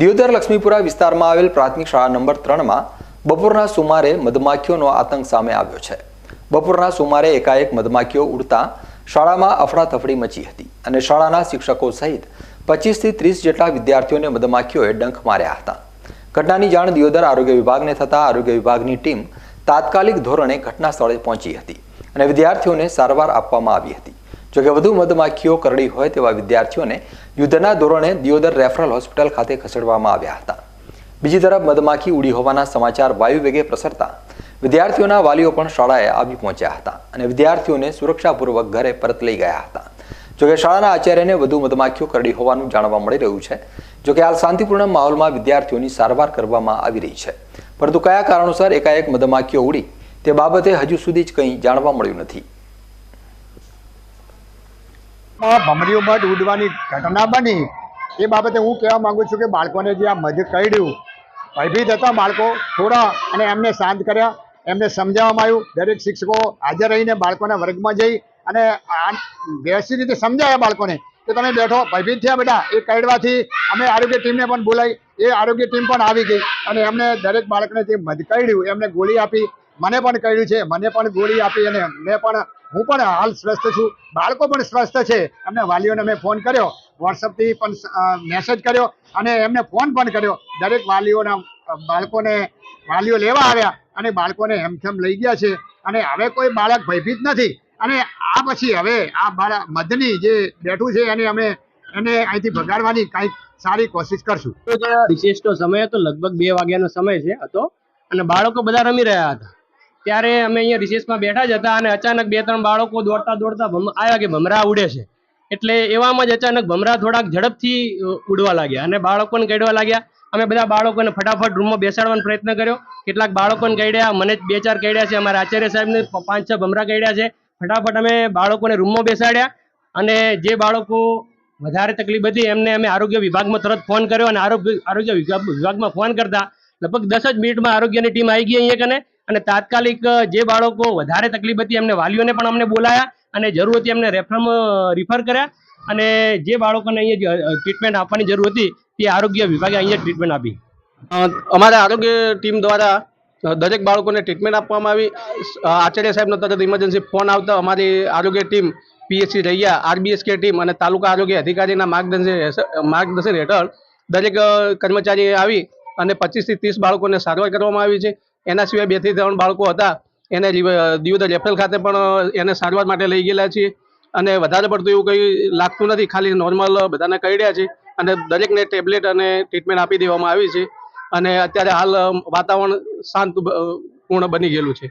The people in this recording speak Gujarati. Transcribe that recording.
દિયોદર લક્ષ્મીપુરા વિસ્તારમાં આવેલ પ્રાથમિક શાળા નંબર ત્રણમાં બપોરના સુમારે મધમાખીઓનો આતંક સામે આવ્યો છે. બપોરના સુમારે એકાએક મધમાખીઓ ઉડતા શાળામાં અફડાતફડી મચી હતી અને શાળાના શિક્ષકો સહિત પચીસથી ત્રીસ જેટલા વિદ્યાર્થીઓને મધમાખીઓએ ડંખ માર્યા હતા. ઘટનાની જાણ દિયોદર આરોગ્ય વિભાગને થતાં આરોગ્ય વિભાગની ટીમ તાત્કાલિક ધોરણે ઘટના સ્થળે પહોંચી હતી અને વિદ્યાર્થીઓને સારવાર આપવામાં આવી હતી. જોકે વધુ મધમાખીઓ કરડી હોય તેવા વિદ્યાર્થીઓને યુદ્ધના ધોરણે દિયોદર રેફરલ હોસ્પિટલ ખાતે ખસેડવામાં આવ્યા હતા. બીજી તરફ મધમાખી ઉડી હોવાના સમાચાર વાયુ વેગે પ્રસરતા વિદ્યાર્થીઓના વાલીઓ પણ શાળાએ આવી પહોંચ્યા હતા અને વિદ્યાર્થીઓને સુરક્ષાપૂર્વક ઘરે પરત લઈ ગયા હતા. જોકે શાળાના આચાર્યને વધુ મધમાખીઓ કરડી હોવાનું જાણવા મળી રહ્યું છે. જોકે હાલ શાંતિપૂર્ણ માહોલમાં વિદ્યાર્થીઓની સારવાર કરવામાં આવી રહી છે. પરંતુ કયા કારણોસર એકાએક મધમાખીઓ ઉડી, તે બાબતે હજુ સુધી જ કંઈ જાણવા મળ્યું નથી. માં ભમરીઓ મધ ઉડવાની ઘટના બની. એ બાબતે હું કહેવા માંગુ છું કે બાળકોને જે આ મધ કરડ્યું ભયભીત હતા બાળકો થોડા અને એમને શાંત કર્યા, એમને સમજાવવામાં આવ્યું. દરેક શિક્ષકો હાજર રહીને બાળકોના વર્ગમાં જઈ અને વ્યવસ્થિત રીતે સમજાવ્યા બાળકોને કે તમે બેઠો, ભયભીત થયા બેટા એ કરડવાથી અમે આરોગ્ય ટીમને પણ બોલાવી. એ આરોગ્ય ટીમ પણ આવી ગઈ અને એમને દરેક બાળકને જે મધ કરડ્યું એમને ગોળી આપી. મને પણ કહ્યું છે, મને પણ ગોળી આપી અને મેં પણ હું પણ હાલ સ્વસ્થ છું. બાળકો પણ સ્વસ્થ છે. એમને વાલીઓને મેં ફોન કર્યો. વોટ્સઅપથી પણ મેસેજ કર્યો અને એમને ફોન પણ કર્યો. દરેક વાલીઓના બાળકોને વાલીઓ લેવા આવ્યા અને બાળકોને હેમખેમ લઈ ગયા છે. અને હવે કોઈ બાળક ભયભીત નથી. અને આ પછી હવે આ બાળક મધની જે બેઠું છે એને અમે, એને અહીંથી ભગાડવાની કંઈક સારી કોશિશ કરશું. રિસેસનો સમય હતો, લગભગ બે વાગ્યાનો સમય છે હતો. અને બાળકો બધા રમી રહ્યા હતા. ત્યારે અમે અહીંયા રિસેસમાં બેઠા જ હતા અને અચાનક બે ત્રણ બાળકો દોડતા દોડતા આવ્યા કે ભમરા ઉડે છે. એટલે એવામાં જ અચાનક ભમરા થોડાક ઝડપથી ઉડવા લાગ્યા અને બાળકોને ગળવા લાગ્યા. અમે બધા બાળકોને ફટાફટ રૂમમાં બેસાડવાનો પ્રયત્ન કર્યો. કેટલાક બાળકોને ગળ્યા મને બે ચાર ગળ્યા છે. અમારા આચાર્ય સાહેબને પાંચ છ ભમરા ગળ્યા છે. ફટાફટ અમે બાળકોને રૂમમાં બેસાડ્યા અને જે બાળકો વધારે તકલીફ હતી એમને અમે આરોગ્ય વિભાગમાં તરત ફોન કર્યો અને આરોગ્ય આરોગ્ય વિભાગ- વિભાગમાં ફોન કરતા લગભગ દસ જ મિનિટમાં આરોગ્યની ટીમ આવી ગઈ અહીંયા કને. અને તાત્કાલિક જે બાળકો વધારે તકલીફ હતી એમને વાલીઓને પણ અમને બોલાયા અને જરૂર હતી એમને રેફરમાં રિફર કર્યા. અને જે બાળકોને અહીંયા ટ્રીટમેન્ટ આપવાની જરૂર હતી તે આરોગ્ય વિભાગે અહીંયા ટ્રીટમેન્ટ આપી. અમારા આરોગ્ય ટીમ દ્વારા દરેક બાળકોને ટ્રીટમેન્ટ આપવામાં આવી. આચાર્ય સાહેબનો તરત ઇમરજન્સી ફોન આવતા અમારી આરોગ્ય ટીમ પીએચસી રહ્યા આરબીએસકે ટીમ અને તાલુકા આરોગ્ય અધિકારીના માર્ગદર્શન માર્ગદર્શન હેઠળ દરેક અ, કર્મચારી આવી અને પચીસથી ત્રીસ બાળકોને સારવાર કરવામાં આવી છે. એના સિવાય બેથી ત્રણ બાળકો હતા. એને દિયોદર રેફરલ ખાતે પણ એને સારવાર માટે લઈ ગયેલા છીએ. અને વધારે પડતું એવું કંઈ લાગતું નથી. ખાલી નોર્મલ બધાને કહી છે. અને દરેકને ટેબ્લેટ અને ટ્રીટમેન્ટ આપી દેવામાં આવી છે. અને અત્યારે હાલ વાતાવરણ શાંત પૂર્ણ બની ગયેલું છે.